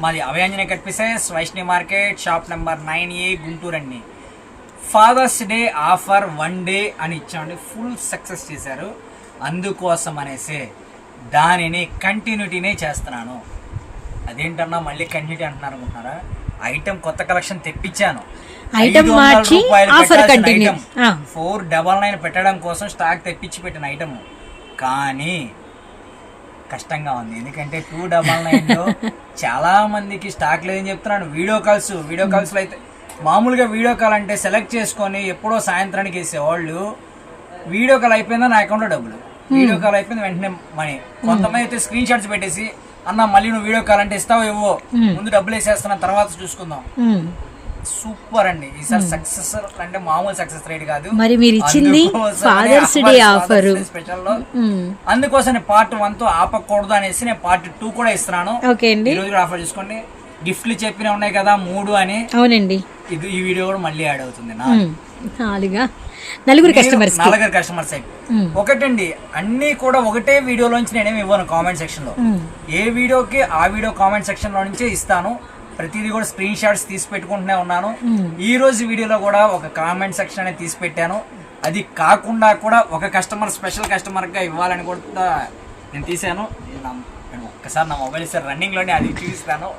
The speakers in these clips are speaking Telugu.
మాది Abhayanjaneya cut pieces Vaishnavi market shop number nine A Guntur అండి. Father's day offer one day అని ఇచ్చామండి. ఫుల్ సక్సెస్ చేశారు. అందుకోసం అనేసి దానిని కంటిన్యూటీనే చేస్తున్నాను. అదేంటన్నా మళ్ళీ కంటిన్యూటీ అంటున్నారు అనుకుంటున్నారా? ఐటమ్ కొత్త కలెక్షన్ తెప్పించాను. మార్చి. ఆ. ఫోర్ డబల్ నైన్ పెట్టడం కోసం స్టాక్ తెప్పించి పెట్టిన ఐటమ్ కానీ కష్టంగా ఉంది. ఎందుకంటే టూ డబల్ నైన్లో చాలా మందికి స్టాక్ లేదని చెప్తున్నాను వీడియో కాల్స్ వీడియో కాల్స్లో అయితే మామూలుగా వీడియో కాల్ అంటే సెలెక్ట్ చేసుకొని ఎప్పుడో సాయంత్రానికి వేసేవాళ్ళు వీడియో కాల్ అయిపోయిందా నా అకౌంట్లో డబ్బులు? వీడియో కాల్ అయిపోయింది వెంటనే మనీ. కొంతమంది అయితే స్క్రీన్ షాట్స్ పెట్టేసి అన్న మళ్ళీ నువ్వు వీడియో కాల్ అంటే ఇస్తావు ఇవ్వో ముందు డబ్బులు వేసేస్తున్నా తర్వాత చూసుకుందాం. ఉమ్. సూపర్ అండి. ఈసారి సక్సెస్ అంటే మామూలు సక్సెస్ రేట్ కాదు. మరి మీరు ఇచ్చింది ఫాదర్స్ డే ఆఫర్ స్పెషల్లో. అందుకోసం పార్ట్ వన్తో ఆపకూడదు అనేసి నేను పార్ట్ టూ కూడా ఇస్తున్నాను. ఓకే అండి. ఈ రోజు ఆఫర్ చూసుకోండి. గిఫ్ట్లు చెప్పిన ఉన్నాయి కదా మూడు అని. అవునండి. ఇది ఈ వీడియో కూడా మళ్ళీ యాడ్ అవుతుంది నా. ఉమ్. నాలుగా. నలుగురు కస్టమర్స్ నలుగురు కస్టమర్ సైడ్ ఒకటండి అన్ని కూడా ఒకటే వీడియోలోంచి నేనేమి ఇవ్వను కామెంట్ సెక్షన్లో. ఏ వీడియోకి ఆ వీడియో కామెంట్ సెక్షన్లో నుంచే ఇస్తాను. ప్రతిదీ కూడా స్క్రీన్ షాట్స్ తీసి పెట్టుకుంటూనే ఉన్నాను ఈ రోజు వీడియోలో కూడా ఒక కామెంట్ సెక్షన్ అనేది తీసి పెట్టాను అది కాకుండా కూడా ఒక కస్టమర్ స్పెషల్ కస్టమర్గా ఇవ్వాలని కూడా నేను తీసాను. ఇది నా- నేను ఒక్కసారి నా మొబైల్ ఇస్తే రన్నింగ్లోనే అది చూపిస్తాను.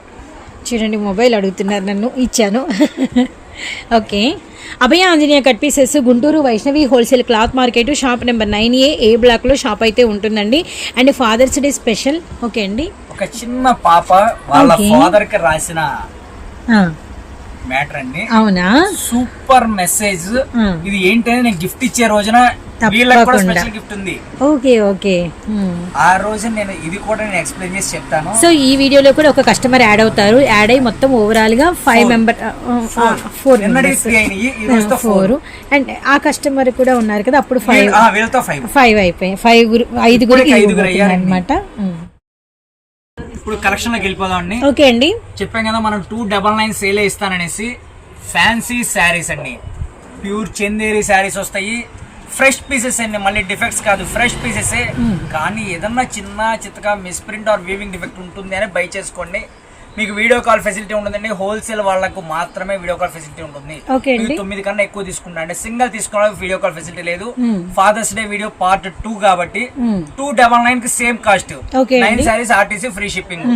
చూడంండి మొబైల్ అడుగుతున్నారు నన్ను ఇచ్చాను. Okay Abhaya Anjaneya cut pieces Guntur Vaishnavi wholesale cloth market shop number nine A A బ్లాక్లో షాప్ అయితే ఉంటుందండి. And father's day special okay అండి? ఒక చిన్న పాప వాళ్ళ. ఫాదర్కి రాసిన మ్యాటర్ అండి. అవునా? Super message. ఇది ఏంటంటే నేను గిఫ్ట్ ఇచ్చే రోజున వీళ్ళకి కూడా తప్పకుండా. స్పెషల్ గిఫ్ట్ ఉంది. Okay okay. ఆ రోజు నేను ఇది కూడా నేను ఎక్స్ప్లెయిన్ చేసి చెప్తాను. సో ఈ వీడియోలో కూడా ఒక కస్టమర్ యాడ్ అవుతారు. యాడ్ అయ్యి మొత్తం ఓవరాల్గా five member four free and ఆ కస్టమర్ కూడా ఉన్నారు కదా అప్పుడు ఫైవ్ వీళ్ళతో ఫైవ్ ఫైవ్ అయిపోయాయి ఫైవ్ ఐదుగురికి ఐదుగురు అయ్యారండి. అనమాట ఇప్పుడు కలెక్షన్లోకి వెళ్ళిపోదాం అండి ఓకే అండి. చెప్పాం కదా మనం టూ డబల్ నైన్ సేల్ ఇస్తాననేసి ఫ్యాన్సీ శారీస్ అండి. ప్యూర్ చందేరి శారీస్ వస్తాయి. ఫ్రెష్ పీసెస్ అండి మళ్ళీ డిఫెక్ట్స్ కాదు ఫ్రెష్ పీసెస్ కానీ ఏదన్నా చిన్న చిత్తగా మిస్ప్రింట్ ఆర్ వీవింగ్ డిఫెక్ట్ ఉంటుంది అని బై చేసుకోండి. మీకు వీడియో కాల్ ఫెసిలిటీ ఉంటుందండి. హోల్సేల్ వాళ్ళకు మాత్రమే వీడియో కాల్ ఫెసిలిటీ ఉంటుంది. తొమ్మిది కన్నా ఎక్కువ తీసుకుంటా అంటే సింగిల్ తీసుకోవడానికి వీడియో కాల్ ఫెసిలిటీ లేదు. Father's day video part two కాబట్టి టూ డబల్ నైన్కి same cost nine sarees RTC free shipping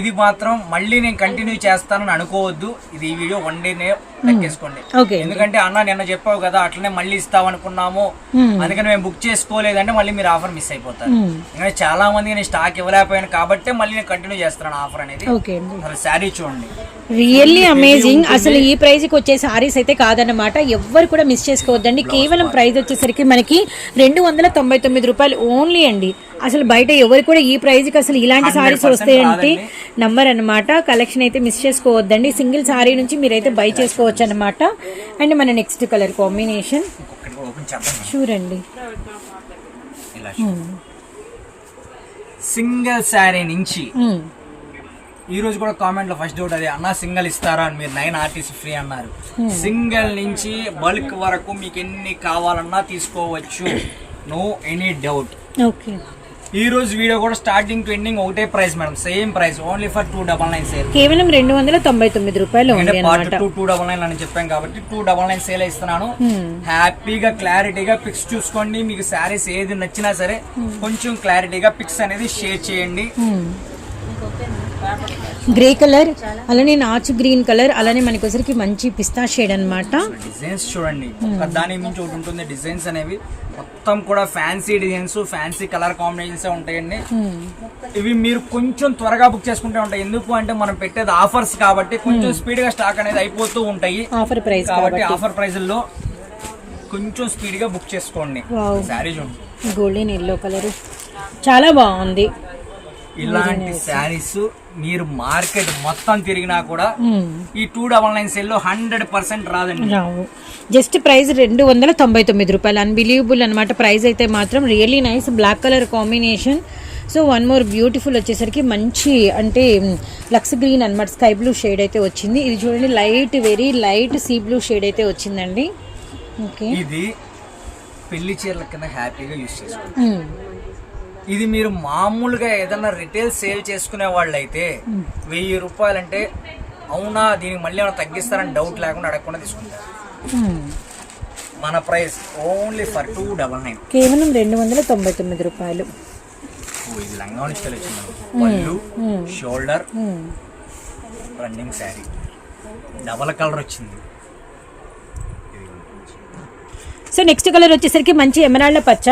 ఇది మాత్రం మళ్ళీ నేను కంటిన్యూ చేస్తానని అనుకోవద్దు. ఇది ఈ వీడియో వన్ డేనే లెక్కేసుకోండి. ఎందుకంటే అన్న నిన్న చెప్పావు కదా అట్లనే మళ్ళీ ఇస్తావు అనుకున్నాము అందుకని మేము బుక్ చేసుకోలేదంటే మళ్ళీ మీరు ఆఫర్ మిస్ అయిపోతారు. ఎందుకంటే చాలా మంది నేను స్టాక్ ఇవ్వలేకపోయాను కాబట్టి మళ్ళీ నేను కంటిన్యూ చేస్తున్నాను ఆఫర్ అనేది. అసలు శారీ చూడండి. రియల్లీ అమేజింగ్ అసలు ఈ ప్రైస్కి వచ్చే సారీస్ అయితే కాదన్నమాట. ఎవ్వరు కూడా మిస్ చేసుకోవద్దండి. కేవలం ప్రైస్ వచ్చేసరికి మనకి రెండు వందల తొంభై తొమ్మిది రూపాయలు ఓన్లీ అండి. అసలు బయట ఎవరు కూడా ఈ ప్రైస్కి అసలు ఇలాంటి సారీస్ 100% వస్తాయంటే. నంబర్ అన్నమాట. కలెక్షన్ అయితే మిస్ చేసుకోవద్దండి. సింగిల్ సారీ నుంచి మీరైతే బై చేసుకోవచ్చు అనమాట అండ్ మన నెక్స్ట్ కలర్ కాంబినేషన్ చూడండి. సింగిల్ శారీ నుంచి మ్మ్. ఈ రోజు కూడా కామెంట్లో ఫస్ట్ డౌట్ అదే అన్న సింగిల్ ఇస్తారా? అని మీరు నైన్ ఆర్టీసీ ఫ్రీ అన్నారు. సింగిల్ నుంచి బల్క్ వరకు మీకు ఎన్ని కావాలన్నా తీసుకోవచ్చు. నో ఎనీ డౌట్ ఓకే ఈ రోజు వీడియో కూడా స్టార్టింగ్ టు ఎండింగ్ ఒకటే price madam same price only for two double nine sale కేవలం రెండు వందల తొంభై తొమ్మిది రూపాయలు టూ టూ డబల్ నైన్ అని చెప్పాం కాబట్టి టూ డబల్ నైన్ సేల్ ఇస్తున్నాను. హ్యాపీగా క్లారిటీగా పిక్స్ చూసుకోండి. మీకు శారీస్ ఏది నచ్చినా సరే కొంచెం క్లారిటీగా పిక్స్ అనేది షేర్ చేయండి. గ్రే కలర్ అలానే నాచు గ్రీన్ కలర్ అలానే మనకి వచ్చరికి మంచి పిస్తా షేడ్ అన్నమాట. డిజైన్స్ చూడండి దాని మించి ఒకటి ఉంటుంది డిజైన్స్ అనేవి. మొత్తం కూడా fancy designs fancy colour combinations ఉంటాయండి. ఇవి మీరు కొంచెం త్వరగా బుక్ చేసుకుంటే ఉంటాయి. ఎందుకు అంటే మనం పెట్టేది ఆఫర్స్ కాబట్టి కొంచెం స్పీడ్గా స్టాక్ అనేది అయిపోతూ ఉంటాయి. ఆఫర్ ప్రైస్ కాబట్టి ఆఫర్ ప్రైజుల్లో కొంచెం స్పీడ్గా బుక్ చేసుకోండి. శారీ చూడండి. గోల్డెన్ ఎల్లో కలర్ చాలా బాగుంది. ఇలాంటి శారీస్ మీరు మార్కెట్ మొత్తం తిరిగినా కూడా మ్మ్. ఈ టూ డబల్ నైన్ సెల్లో హండ్రెడ్ పర్సెంట్ రాదండి. రావు. జస్ట్ ప్రైస్ రెండు వందల తొంభై తొమ్మిది రూపాయలు. అన్బిలీవబుల్ అనమాట ప్రైస్ అయితే మాత్రం really nice black colour combination so one more beautiful వచ్చేసరికి మంచి అంటే లక్స్ గ్రీన్ అనమాట స్కై బ్లూ షేడ్ అయితే వచ్చింది. ఇది చూడండి light very light sea blue shade అయితే వచ్చిందండి. ఓకే ఇది పెళ్ళి చీరల కింద హ్యాపీగా యూస్ చేసుకోండి. ఇది మీరు మామూలుగా ఏదైనా రిటైల్ సేల్ చేసుకునే వాళ్ళు అయితే వెయ్యి రూపాయలంటే అవునా దీనికి మళ్ళీ ఏమైనా తగ్గిస్తారని డౌట్ లేకుండా అడగకుండా తీసుకుంటారు. మన price only for two double nine కేవలం రెండు వందల తొంభై తొమ్మిది రూపాయలు. ఇది లంగా వచ్చింది. పళ్ళు. Shoulder. Running saree double colour వచ్చింది. సో నెక్స్ట్ కలర్ వచ్చేసరికి మంచి ఎమరాల్డ్ పచ్చ.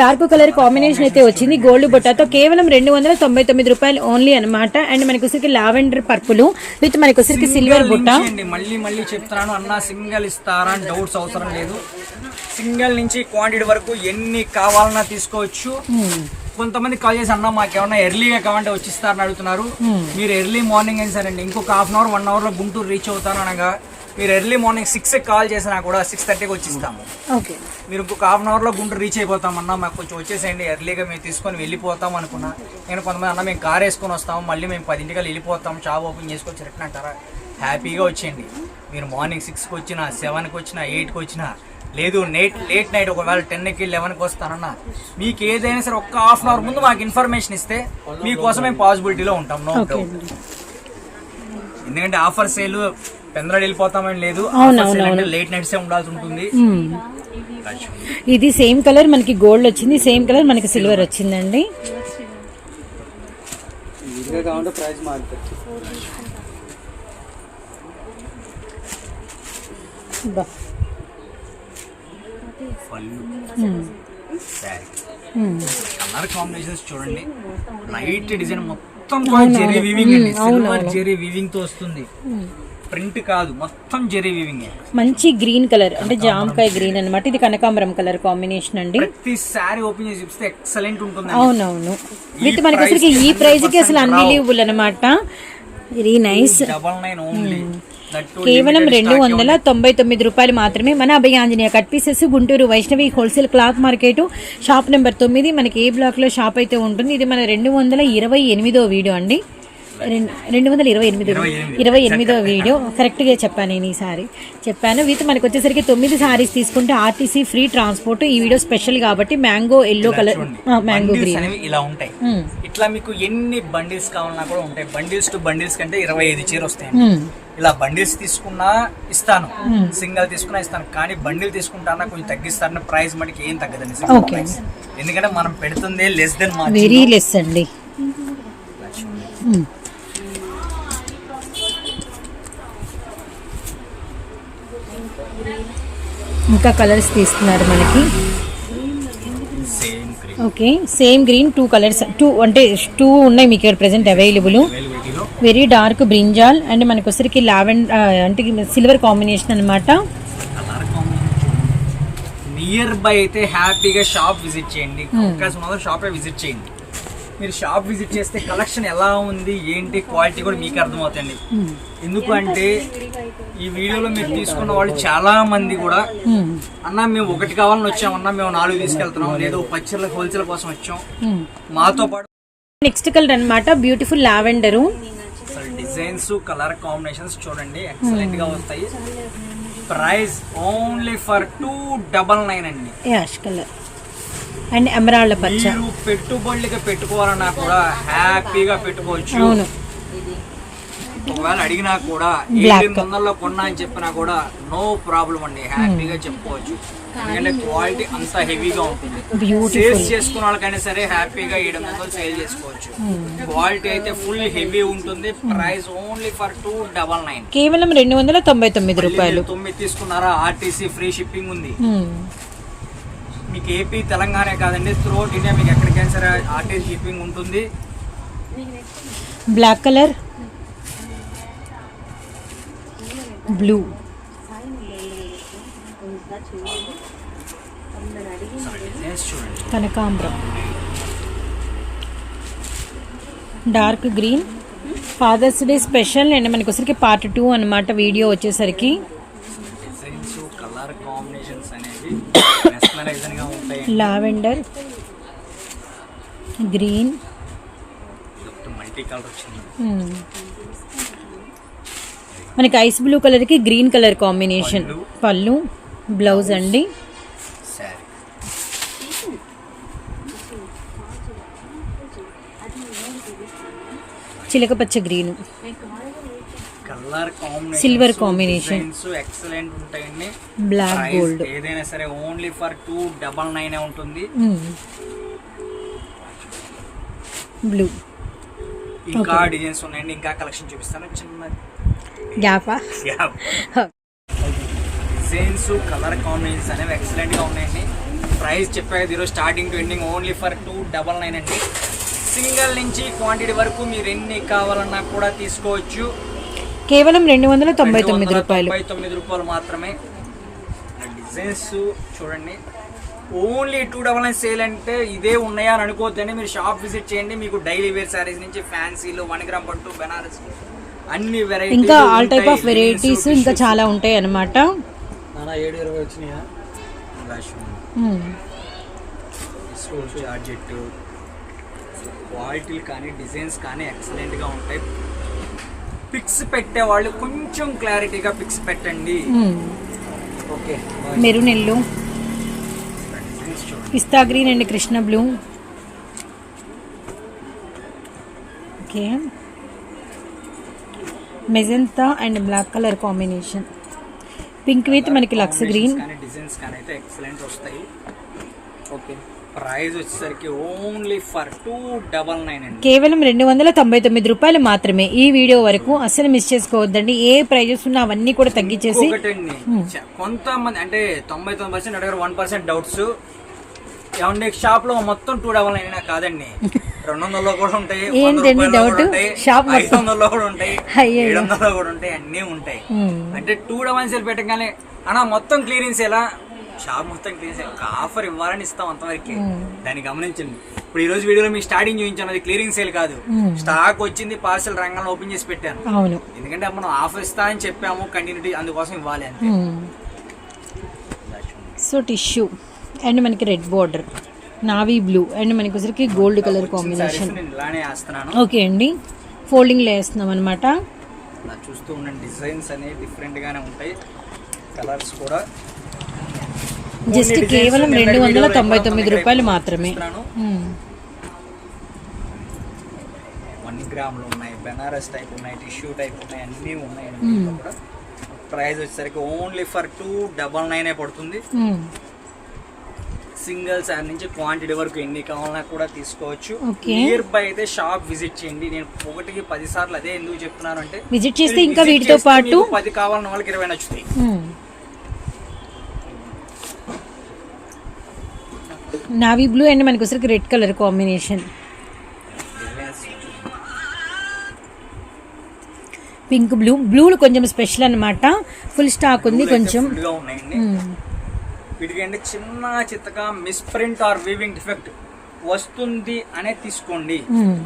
డార్క్ కలర్ కాంబినేషన్ అయితే వచ్చింది. గోల్డ్ బుట్టాతో కేవలం రెండు వందల తొంభై తొమ్మిది రూపాయలు ఓన్లీ అన్నమాట. అండ్ మనకి వచ్చరికి లావెండర్ పర్పుల్ విత్ మనకి వచ్చరికి సిల్వర్ బుట్ట. మళ్ళీ మళ్ళీ చెప్తున్నాను అన్న సింగిల్ ఇస్తారా అని డౌట్స్ అవసరం లేదు. సింగిల్ నుంచి క్వాంటిటీ వరకు ఎన్ని కావాలన్నా తీసుకోవచ్చు. కొంతమంది కాల్ చేసి అన్న మాకు ఏమన్నా ఎర్లీగా కావాలంటే వచ్చిస్తారని అడుగుతున్నారు. మీరు ఎర్లీ మార్నింగ్ అయినా సరే అండి ఇంకొక హాఫ్ అన్ అవర్ వన్ అవర్లో గుంటూరు రీచ్ అవుతాను అనగా మీరు ఎర్లీ మార్నింగ్ సిక్స్ కాల్ చేసినా కూడా సిక్స్ థర్టీకి వచ్చిస్తాము. ఓకే. మీరు ఇంకొక హాఫ్ అన్ అవర్లో గుంటూరు రీచ్ అయిపోతామన్నా మాకు కొంచెం వచ్చేసేయండి. ఎర్లీగా మేము తీసుకొని వెళ్ళిపోతాం అనుకున్నా. నేను కొంతమంది అన్న మేము కార్ వేసుకొని వస్తాము. మళ్ళీ మేము పదింటికల్లా వెళ్ళిపోతాం షాప్ ఓపెన్ చేసుకొని రిటర్న్ అంటారా? హ్యాపీగా వచ్చేయండి. మీరు మార్నింగ్ సిక్స్కి వచ్చినా సెవెన్కి వచ్చినా ఎయిట్కి వచ్చినా లేదు లేట్ లేట్ నైట్ ఒకవేళ టెన్కి లెవెన్కి వస్తానన్నా మీకు ఏదైనా సరే ఒక్క హాఫ్ అన్ అవర్ ముందు మాకు ఇన్ఫర్మేషన్ ఇస్తే మీకోసం మేము పాసిబిలిటీలో ఉంటాం. నో డౌట్ ఎందుకంటే ఆఫర్ సేల్ పెందరాడు వెళ్ళిపోతామని లేదు. లేట్ నైట్సే ఉండాల్సి ఉంటుంది. ఇది సేమ్ కలర్ మనకి గోల్డ్ వచ్చింది సేమ్ కలర్ మనకి సిల్వర్ వచ్చిందండి. కలర్ కాంబినేషన్స్ చూడండి. లైట్ డిజైన్ మొత్తం కూడా జెరీ వీవింగ్ అండి సిల్వర్ జెరీ వీవింగ్తో వస్తుంది. ప్రింట్ కాదు మొత్తం జెరీ వీవింగ్ మంచి గ్రీన్ కలర్ అంటే జామకాయ గ్రీన్ అన్నమాట. ఇది కనకాంబరం కలర్ కాంబినేషన్ అండి. ప్రతి శారీ ఓపెన్ చేసి చూపిస్తే ఎక్సలెంట్ ఉంటుంది అవునవును. విత్ మనకి అసలు ఈ ప్రైస్కి అసలు అన్బిలీవబుల్ అనమాట very nice double nine only కేవలం రెండు వందల తొంభై తొమ్మిది రూపాయలు మాత్రమే మన Abhaya Anjaneya cut pieces Guntur Vaishnavi wholesale cloth market shop number తొమ్మిది. మనకి ఏ బ్లాక్లో షాప్ అయితే ఉంటుంది? ఇది మన రెండు వందల ఇరవై ఎనిమిదో వీడియో అండి. రెండు వందల ఇరవై ఎనిమిదో ఇరవై ఎనిమిదో. వీడియో కరెక్ట్గా చెప్పాను నేను ఈసారి. చెప్పాను. విత్ మనకి వచ్చేసరికి తొమ్మిది సారీస్ తీసుకుంటే ఆర్టీసీ ఫ్రీ ట్రాన్స్పోర్ట్ ఈ వీడియో స్పెషల్ కాబట్టి mango yellow colour mango green ఇలా ఉంటాయి. ఇట్లా మీకు ఎన్ని బండిల్స్ కావాలన్నా కూడా ఉంటాయి. బండిల్స్ టు బండిల్స్ కంటే ఇరవై ఐదు చీర వస్తాయి ఇలా బండిల్స్ తీసుకున్నా ఇస్తాను. సింగల్ తీసుకున్నా ఇస్తాను. కానీ బండిల్ తీసుకుంటానా కొంచెం తగ్గిస్తాను ప్రైస్ మటుకు ఏం తగ్గదండి price. ఎందుకంటే మనం పెడుతుందే లెస్ దెన్ మా వెరీ లెస్ అండి. మ్మ్. ఇంకా కలర్స్ తీస్తున్నారు మనకి. Same cream okay. Same green two colours two అంటే టూ ఉన్నాయి మీకు ఇక్కడ present available very dark brinjal and మనకి వచ్చరికి లావెండ్ అంటే సిల్వర్ కాంబినేషన్ అనమాట నియర్ బై అయితే హ్యాపీగా షాప్ విజిట్ చేయండి. ఉన్నదో షాపే విజిట్ చేయండి. మీరు షాప్ విజిట్ చేస్తే కలెక్షన్ ఎలా ఉంది ఏంటి క్వాలిటీ కూడా మీకు అర్థమవుతుంది. ఎందుకు అంటే ఈ వీడియోలో మీరు తీసుకున్న వాళ్ళు చాలా మంది కూడా అన్న మేము ఒకటి కావాలని వచ్చాం. అన్న మేము నాలుగు తీసుకెళ్తున్నాం. లేదా పచ్చళ్ళ హోల్సేల్ కోసం వచ్చాం. మాతో పాటు నెక్స్ట్ కలర్ అన్నమాట beautiful lavender. Designs colour combinations చూడండి ఎక్సలెంట్గా వస్తాయి. Price only for two double nine అండి. Ash colour. అండ్ ఎమరాల్డ్ పచ్చ. పెట్టుబడులుగా పెట్టుకోవాలన్నా కూడా హ్యాపీగా పెట్టుకోవచ్చు. అవును. ఒకవేళ అడిగినా కూడా. ఎనిమిది వందల్లో కొన్నా అని చెప్పినా కూడా నో ప్రాబ్లం అండి. హ్యాపీగా చెప్పుకోవచ్చు. ఎందుకంటే క్వాలిటీ అంత హెవీగా ఉంటుంది. సేల్స్ చేసుకున్న వాళ్ళకైనా సరే హ్యాపీగా ఏడు వందలు సేల్ చేసుకోవచ్చు. క్వాలిటీ అయితే ఫుల్ హెవీ ఉంటుంది. Price only for two double nine కేవలం రెండు వందల తొంభై తొమ్మిది రూపాయలు. తొమ్మిది తీసుకున్నారా? ఆర్టీసీ ఫ్రీ షిప్పింగ్ ఉంది. మ్మ్. మీకు ఏపీ తెలంగాణ కాదండి. త్రూఅవుట్ ఇండియా మీకు ఎక్కడికైనా సరే ఆర్టీసీ షిప్పింగ్ ఉంటుంది. Black colour blue. కనకాంబ్రం కనకాంబరం dark green. Father's day special. And మనకి వచ్చరికి పార్ట్ టూ అన్నమాట వీడియో వచ్చేసరికి. లావెండర్. గ్రీన్. మల్టీ కలర్ వచ్చింది మనకి ఐస్ బ్లూ కలర్కి గ్రీన్ కలర్ కాంబినేషన్. పళ్ళు. బ్లౌజ్ అండి. చిలకపచ్చ green. Colour combination Silver combination. Excellent ఉంటాయండి. బ్లాక్ గోల్డ్ ఏదైనా సరే only for two double nine ఉంటుంది. బ్లూ ఇంకా డిజైన్స్ ఉన్నాయండి ఇంకా కలెక్షన్ చూపిస్తాను. చిన్న గ్యాపా? డిజైన్స్ కలర్ కాంబినేషన్స్ అనేవి ఎక్సలెంట్గా ఉన్నాయండి. ప్రైస్ చెప్పాక ఈరోజు starting to ending only for two double nine అండి. సింగిల్ నుంచి క్వాంటిటీ వరకు మీరు ఎన్ని కావాలన్నా కూడా తీసుకోవచ్చు. కేవలం రెండు వందల తొంభై తొమ్మిది రూపాయలు. తొంభై తొమ్మిది రూపాయలు మాత్రమే. డిజైన్స్ చూడండి. Only two double nine sale అంటే ఇదే ఉన్నాయా అని అనుకోవద్దండి. మీరు షాప్ విజిట్ చేయండి. మీకు డైలీ వేర్ శారీస్ నుంచి ఫ్యాన్సీలు వన్ గ్రామ్ పట్టు బెనారస్ అన్ని వెరైటీ ఇంకా ఆల్ టైప్ ఆఫ్ వెరైటీస్ ఇంకా చాలా ఉంటాయి అన్నమాట ఏడు ఇరవై వచ్చినాయా? జార్జెట్ క్వాలిటీలు కానీ డిజైన్స్ కానీ ఎక్సలెంట్గా ఉంటాయి. పిక్స్ పెట్టే వాళ్ళు కొంచెం క్లారిటీగా పిక్స్ పెట్టండి. Okay maroon yellow pista green and Krishna blue. Okay. Magenta and black colour combination. Pink with మనకి లక్స్ గ్రీన్. డిజైన్స్ కానీ అయితే ఎక్సలెంట్ వస్తాయి. ఓకే ప్రైస్ వచ్చేసరికి only for two double nine కేవలం రెండు వందల తొంభై తొమ్మిది రూపాయలు మాత్రమే. ఈ వీడియో వరకు అస్సలు మిస్ చేసుకోవద్దండి. ఏ ప్రైజెస్ ఉన్నా అవన్నీ కూడా తగ్గించేసి కొంతమంది అంటే తొంభై తొమ్మిది పర్సెంట్ అడిగారు వన్ పర్సెంట్ డౌట్స్ ఏమంటే షాప్లో మొత్తం టూ డబల్ నైన్ కాదండి. రెండు వందల్లో కూడా ఉంటాయి ఏంటండి ఉంటాయి షాప్ ఐదు వందల్లో కూడా ఉంటాయి. ఏడు వందల్లో కూడా ఉంటాయి అన్నీ ఉంటాయి. అంటే టూ డబల్ సేల్ పెట్టగానే అన్న మొత్తం క్లియరెన్స్ ఎలా? షాప్ మొత్తం క్లియరెన్స్ ఒక ఆఫర్ ఇవ్వాలని ఇస్తాం అంతవరకు. దాన్ని గమనించండి. ఇప్పుడు ఈ రోజు వీడియోలో మీకు స్టార్టింగ్ చూపించాను అది క్లియరింగ్ సేల్ కాదు. స్టాక్ వచ్చింది పార్సల్ రంగంలో ఓపెన్ చేసి పెట్టాను. ఎందుకంటే మనం ఆఫర్ ఇస్తా అని చెప్పాము కంటిన్యూటీ అందుకోసం ఇవ్వాలి అంతే. సో టిష్యూ అండ్ మనకి red border. Navy blue. And మనకి వచ్చరికి గోల్డ్ కలర్ కాంబినేషన్. ఓకే అండి. ఫోల్డింగ్లో వేస్తున్నాం అనమాట చూస్తూ ఉండండి డిజైన్స్ అనేవి డిఫరెంట్ గానే ఉంటాయి. కలర్స్ కూడా. జస్ట్ కేవలం రెండు వందల తొంభై తొమ్మిది రూపాయలు మాత్రమే. వన్ గ్రాములు ఉన్నాయి. బెనారస్ టైప్ ఉన్నాయి టిష్యూ టైప్ ఉన్నాయి అన్నీ ఉన్నాయి ప్రైస్ వచ్చేసరికి only for two double nine పడుతుంది. సింగిల్ సార్ నుంచి క్వాంటిటీ వరకు ఎన్ని కావాలన్నా కూడా తీసుకోవచ్చు. నియర్ బై అయితే షాప్ విజిట్ చేయండి. నేను ఒకటికి పది సార్లు అదే ఎందుకు చెప్తున్నాను అంటే విజిట్ చేస్తే ఇంకా వీటితో పాటు పది కావాలన్న వాళ్ళకి ఇరవై నచ్చుతాయి. నావీ బ్లూ అండ్ మనకి వచ్చరికి red colour combination. Pink blue. బ్లూలు కొంచెం స్పెషల్ అన్నమాట. ఫుల్ స్టాక్ ఉంది కొంచెం Full గా ఉన్నాయండి మ్మ్. వీటికి అంటే చిన్న చిత్తగా మిస్ప్రింట్ ఆర్ వీవింగ్ డిఫెక్ట్ వస్తుంది అనే తీసుకోండి. మ్మ్.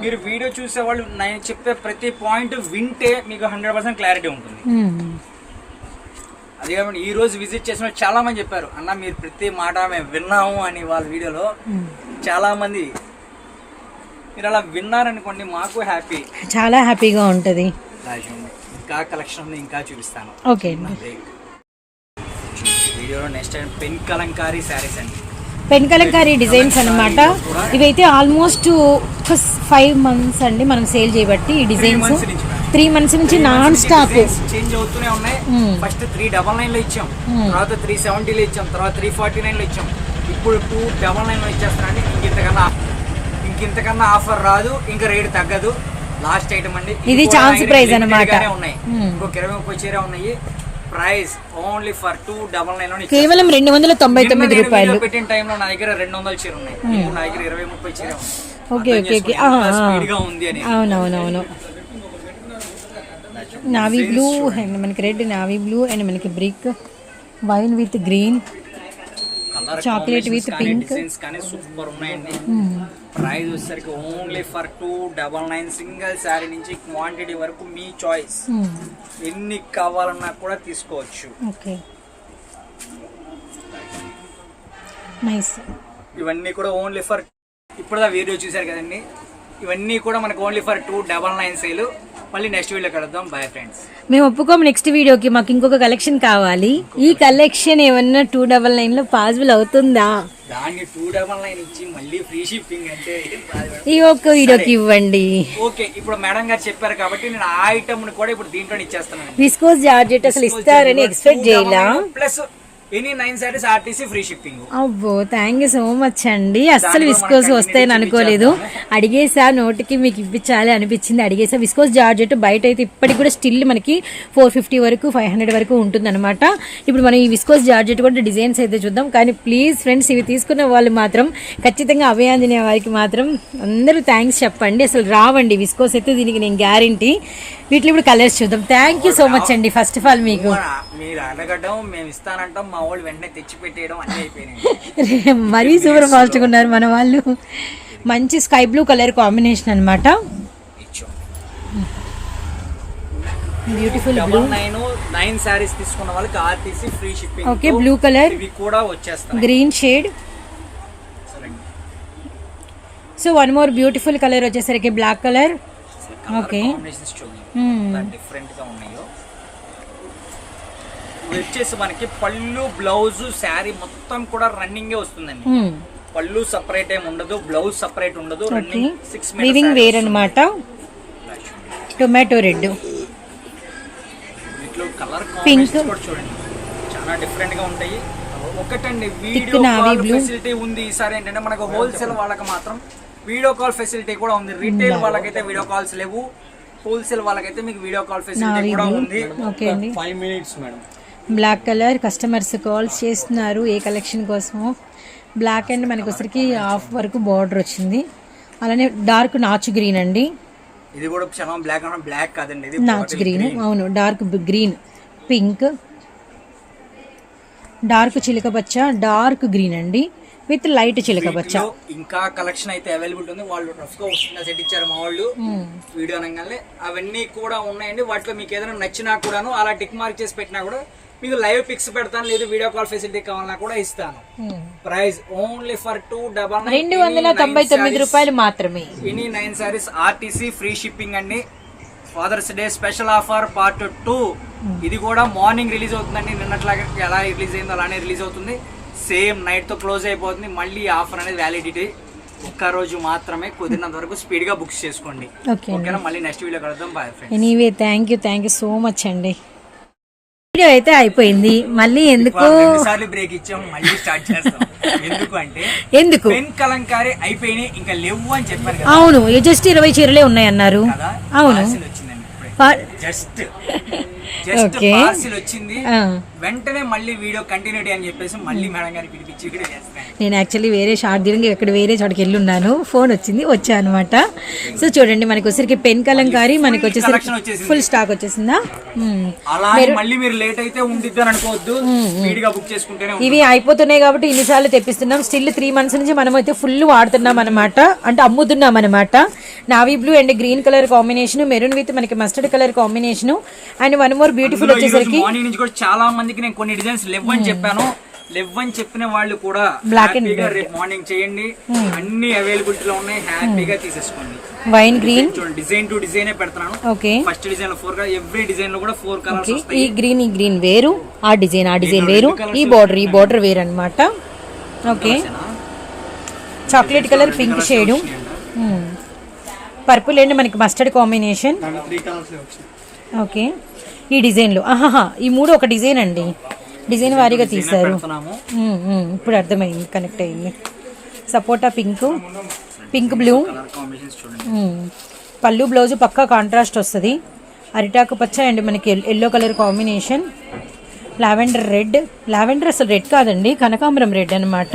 మీరు వీడియో చూసే వాళ్ళు నేను చెప్పే ప్రతి పాయింట్ వింటే మీకు హండ్రెడ్ పర్సెంట్ క్లారిటీ ఉంటుంది. మ్మ్. అదే కాబట్టి ఈ రోజు విజిట్ చేసిన చాలా మంది చెప్పారు అన్న మీరు ప్రతి మాట మేము విన్నాము అని వాళ్ళ వీడియోలో మ్మ్. చాలా మంది మీరు అలా విన్నారనుకోండి మాకు హ్యాపీ చాలా హ్యాపీగా ఉంటుంది. ఇంకా కలెక్షన్ ఇంకా చూపిస్తాను. ఓకే వీడియోలో next time pen kalamkari sarees అండి. పెన్ కలంకారీ డిజైన్స్ అన్నమాట. ఇవైతే ఆల్మోస్ట్ ఒక ఫైవ్ మంత్స్ అండి మనం సేల్ చేయబట్టి ఈ డిజైన్స్. త్రీ మంత్స్ నుంచి నాన్ స్టాప్ చేంజ్ అవుతూనే ఉన్నాయి. ఫస్ట్ త్రీ డబల్ నైన్లో ఇచ్చాం. తర్వాత త్రీ సెవెంటీలో ఇచ్చాం. తర్వాత త్రీ ఫార్టీ నైన్లో ఇచ్చాం. ఇప్పుడు టూ డబల్ నైన్లో ఇచ్చేస్తానండి ఇంకింతకన్నా ఇంకింతకన్నా ఆఫర్ రాదు. ఇంకా రేట్ తగ్గదు. లాస్ట్ ఐటమ్ అండి. ఇది. గానే ఉన్నాయి. మ్మ్. ఇంకొక ఇరవై ముప్పై చీర ఉన్నాయి. Price only for two double nine కేవలం రెండు వందల తొంభై తొమ్మిది రూపాయలు. పెట్టిన టైంలో నా దగ్గర రెండు వందల చీర ఉన్నాయి. నా దగ్గర ఇరవై ముప్పై చీర ఓకే ఓకే ఓకే. ఉంది అని. అవునవునవును. నావీ బ్లూ అండ్ మనకి రెడ్ నావీ బ్లూ అండ్ మనకి brick. Wine with green. Chocolate with pink. Designs కానీ సూపర్ ఉన్నాయండి. ప్రైస్ వచ్చేసరికి only for two double nine single saree నుంచి క్వాంటిటీ వరకు మీ చాయిస్ ఎన్ని కావాలన్నా కూడా తీసుకోవచ్చు. ఓకే నైస్ ఇవన్నీ కూడా ఓన్లీ ఫర్ ఇప్పుడు వీడియో చూశారు కదండి. ఇవన్నీ కూడా మనకు only for two double nine sale మళ్ళీ నెక్స్ట్ వీడియో కలుద్దాం. బాయ్ ఫ్రెండ్స్ మేము ఒప్పుకోము నెక్స్ట్ వీడియోకి మాకు ఇంకొక కలెక్షన్ కావాలి. ఈ కలెక్షన్ ఏమన్నా టూ డబల్ నైన్లో పాసిబుల్ అవుతుందా? దాన్ని టూ డబల్ నైన్ ఇచ్చి మళ్ళీ ఫ్రీ షిప్పింగ్ అంటే? ఈ ఒక్క వీడియోకి ఇవ్వండి. ఓకే ఇప్పుడు మేడం గారు చెప్పారు కాబట్టి నేను ఆ ఐటమ్ కూడా ఇప్పుడు దీంట్లో ఇచ్చేస్తాను విస్కోస్ జార్జెట్ అసలు ఇస్తారని ఎక్స్పెక్ట్ చేయలా? Plus any nine sarees RTC free shipping. అబ్బో థ్యాంక్ యూ సో మచ్ అండి. అస్సలు విస్కోస్ వస్తాయని అనుకోలేదు. అడిగేసా నోటికి మీకు ఇప్పించాలి అనిపించింది. అడిగేసా విస్కోస్ జార్జెట్ బయట అయితే ఇప్పటికి కూడా స్టిల్ మనకి ఫోర్ ఫిఫ్టీ వరకు ఫైవ్ హండ్రెడ్ వరకు ఉంటుందన్నమాట. ఇప్పుడు మనం ఈ విస్కోస్ జార్జెట్ కూడా డిజైన్స్ అయితే చూద్దాం. కానీ ప్లీజ్ ఫ్రెండ్స్ ఇవి తీసుకున్న వాళ్ళు మాత్రం ఖచ్చితంగా అభయాంజనే వారికి మాత్రం అందరూ థ్యాంక్స్ చెప్పండి. అసలు రావండి. విస్కోస్ అయితే దీనికి నేను గ్యారంటీ వీటిలో ఇప్పుడు కలర్స్ చూద్దాం. థ్యాంక్ యూ సో మచ్ అండి. ఫస్ట్ ఆఫ్ ఆల్ మీకు. మీరు అడగడం మేము ఇస్తానంటాం మా వాళ్ళు వెంటనే తెచ్చి పెట్టేయడం అన్నీ అయిపోయినాయి. మరీ సూపర్ ఫాస్ట్గా ఉన్నారు మన వాళ్ళు. మంచి స్కై బ్లూ కలర్ కాంబినేషన్ అన్నమాట. ఇచ్చాం. Beautiful blue nine nine sarees తీసుకున్న వాళ్ళకి RTC free shipping okay blue colour ఇవి కూడా వచ్చేస్తాయి green shade so one more beautiful colour వచ్చేసరికి బ్లాక్ కలర్ ఓకే డిఫరెంట్గా ఉన్నాయో. ఇవి వచ్చేసి మనకి పళ్ళు బ్లౌజ్ శారీ మొత్తం కూడా రన్నింగ్ వస్తుందండి. పళ్ళు సపరేట్ ఏమి ఉండదు బ్లౌజ్ సపరేట్ ఉండదు రన్నింగ్ సిక్స్ వివింగ్ వేర్ అనమాట టొమాటో రెడ్ వీటిలో కలర్ కూడా చూడండి. చాలా డిఫరెంట్గా ఉంటాయి. ఒకటండి వీడియో కాల్. ఫెసిలిటీ ఉంది ఈసారి ఏంటంటే మనకు హోల్సేల్ వాళ్ళకి మాత్రం వీడియో కాల్ ఫెసిలిటీ కూడా ఉంది. రీటైల్ వాళ్ళకైతే వీడియో కాల్స్ లేవు. హోల్సేల్ వాళ్ళకైతే మీకు వీడియో కాల్ ఫెసిలిటీ కూడా ఉంది. Five minutes madam black colour customers calls చేస్తున్నారు ఏ కలెక్షన్ కోసమో. బ్లాక్ అండ్ మనకి వచ్చరికి హాఫ్ వరకు బార్డర్ వచ్చింది. అలానే డార్క్ నాచు గ్రీన్ అండి. ఇది కూడా బ్లాక్ బ్లాక్ కాదండి ఇది నాచ్ గ్రీన్ అవును డార్క్ గ్రీన్ పింక్ డార్క్ చిలక పచ్చ డార్క్ గ్రీన్ అండి. విత్ లైట్ చిలక పచ్చ వీటిలో ఇంకా కలెక్షన్ అయితే అవైలబుల్ ఉంది వాళ్ళు రఫ్గా వస్తున్న సెట్ ఇచ్చారు మా వాళ్ళు. వీడియో అనగానే అవన్నీ కూడా ఉన్నాయండి. వాటిలో మీకు ఏదైనా నచ్చినా కూడాను అలా టిక్ మార్క్ చేసి పెట్టినా కూడా మీకు లైవ్ పిక్స్ పెడతాను లేదు వీడియో కాల్ ఫెసిలిటీ కావాలన్నా కూడా ఇస్తాను. Price only for two double రెండు వందల తొంభై తొమ్మిది రూపాయలు మాత్రమే. Any nine sarees RTC free shipping అండి. Father's day special offer part two ఇది కూడా మార్నింగ్ రిలీజ్ అవుతుందండి. నిన్నట్లాగా ఎలా రిలీజ్ అయిందో అలానే రిలీజ్ అవుతుంది. సేమ్ నైట్తో క్లోజ్ అయిపోతుంది. మళ్ళీ ఆఫర్ అనేది వ్యాలిడిటీ ఒక్క రోజు మాత్రమే కుదిరినంత వరకు స్పీడ్గా బుక్స్ చేసుకోండి. ఓకే ఓకేనా? మళ్ళీ నెక్స్ట్ వీడియో కలుద్దాం. Bye friend anyway thank you thank you so much అండి. వీడియో అయితే అయిపోయింది. మళ్ళీ ఎందుకు? సార్లు బ్రేక్ ఇచ్చాం మళ్ళీ స్టార్ట్ చేస్తాం. ఎందుకు అంటే ఎందుకు? పెన్ కలంకారీ అయిపోయినాయి ఇంకా లేవు అని చెప్పాను కదా. అవును జస్ట్ ఇరవై చీరలే ఉన్నాయన్నారు. అవును. Just just. పార్సిల్ వచ్చింది. వెంటనే మళ్ళీ వీడియో కంటిన్యూటీ అని చెప్పేసి మళ్ళీ మేడం పిలిపించి వీడియో చేస్తాను. నేను యాక్చువల్లీ వేరే షార్ట్ దిరంగా ఇక్కడ వేరే చోటకి వెళ్ళి ఉన్నాను ఫోన్ వచ్చింది వచ్చా అనమాట సో చూడండి మనకి వచ్చరికి పెన్ కలంకారీ మనకి వచ్చేసరికి. ఫుల్ స్టాక్ వచ్చేసిందా. అలా మళ్ళీ మీరు లేట్ అయితే ఉండిద్దని అనుకోవద్దు. బుక్ చేసుకుంటేనే. ఇవి అయిపోతున్నాయి కాబట్టి ఇన్నిసార్లు తెప్పిస్తున్నాం. స్టిల్ త్రీ మంత్స్ నుంచి మనం అయితే ఫుల్ వాడుతున్నాం అనమాట అంటే అమ్ముతున్నాం అనమాట navy blue and green colour combination maroon with మనకి mustard colour combination and one more beautiful వచ్చేసరికి మార్నింగ్ నుంచి కూడా చాలా మందికి నేను కొన్ని డిజైన్స్ లేవని చెప్పాను. లేవని చెప్పిన వాళ్ళు కూడా and హ్యాపీగా రేపు మార్నింగ్ చేయండి. అన్ని అవైలబిలిటీలో ఉన్నాయి. హ్యాపీగా తీసేసుకోండి. Wine green design to design పెడుతున్నాను. ఓకే ఫస్ట్ డిజైన్లో ఫోర్ ఎవ్రీ డిజైన్లో కూడా ఫోర్ కలర్స్ ఈ గ్రీన్ ఈ గ్రీన్ వేరు ఆ డిజైన్ ఆ డిజైన్ వేరు. ఈ బార్డర్ ఈ బార్డర్ వేరు అనమాట okay chocolate colour pink shade purple and మనకి మస్టర్డ్ కాంబినేషన్ ఓకే ఈ డిజైన్లో. ఆహాహా ఈ మూడు ఒక డిజైన్ అండి. డిజైన్ వారీగా తీశారు. ఇప్పుడు అర్థమైంది కనెక్ట్ అయింది. సపోటా పింక్ పింక్ బ్లూ. పళ్ళు బ్లౌజ్ పక్కా కాంట్రాస్ట్ వస్తుంది. అరిటాకు పచ్చ అండ్ మనకి yellow colour combination. Lavender red. Lavender అసలు రెడ్ కాదండి కనకాంబరం రెడ్ అనమాట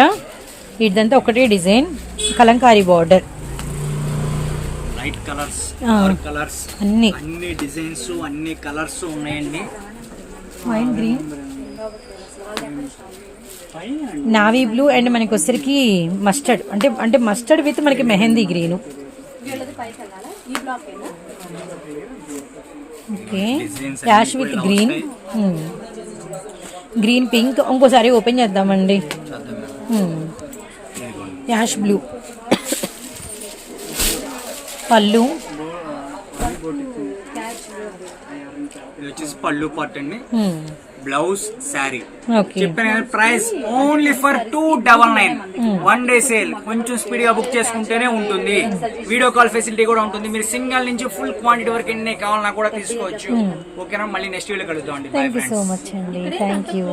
ఇదంతా ఒకటే design kalamkari border. Light colours colours అన్ని. అన్ని డిజైన్స్ అన్ని కలర్స్ ఉన్నాయండి. Wine green. Navy blue and మనకి వచ్చరికి మస్టర్డ్. అంటే అంటే మస్టర్డ్ విత్ మనకి mehndi green. Okay. Designs ash అన్ని విత్ గ్రీన్. గ్రీన్ పింక్ ఇంకోసారి ఓపెన్ చేద్దామండి. Ash blue. పళ్ళు. ఇది వచ్చేసి పళ్ళు పార్ట్ అండి. బ్లౌజ్ శారీ. చెప్పాను కదా price only for two double nine. One day sale. కొంచెం స్పీడ్గా బుక్ చేసుకుంటేనే ఉంటుంది. వీడియో కాల్ ఫెసిలిటీ కూడా ఉంటుంది. మీరు సింగిల్ నుంచి ఫుల్ క్వాంటిటీ వరకు ఎన్ని కావాలన్నా కూడా తీసుకోవచ్చు. ఓకేనా? మళ్ళీ నెక్స్ట్ వీడియో కలుద్దాం అండి. సో మచ్ అండి. Thank you